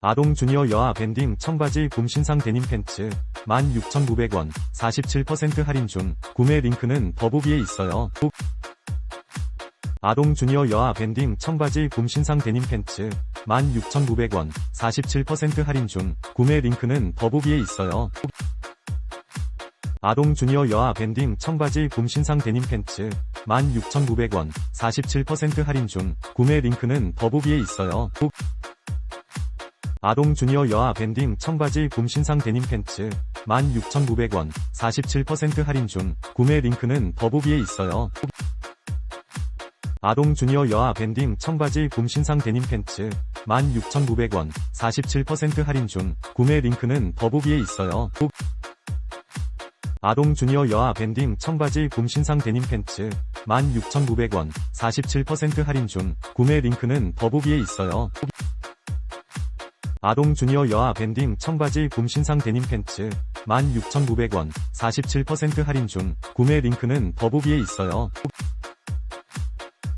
아동 주니어 여아 밴딩 청바지 봄 신상 데님 팬츠 16,900원 47% 할인 중 구매 링크는 더보기에 있어요. 후- 아동 주니어 여아 밴딩 청바지 봄 신상 데님 팬츠 16,900원 47% 할인 중 구매 링크는 더보기에 있어요. 후- 아동 주니어 여아 밴딩 청바지 봄 신상 데님 팬츠 16,900원 47% 할인 중 구매 링크는 더보기에 있어요. 후- 아동 주니어 여아 밴딩 청바지 봄 신상 데님 팬츠 16,900원 47% 할인 중 구매 링크는 더보기에 있어요. 후- 아동 주니어 여아 밴딩 청바지 봄 신상 데님 팬츠 16,900원 47% 할인 중 구매 링크는 더보기에 있어요. 후- 아동 주니어 여아 밴딩 청바지 봄 신상 데님 팬츠 16,900원 47% 할인 중 구매 링크는 더보기에 있어요. 후- 아동 주니어 여아 밴딩 청바지 봄 신상 데님 팬츠 16,900원 47% 할인 중 구매 링크는 더보기에 있어요. 후-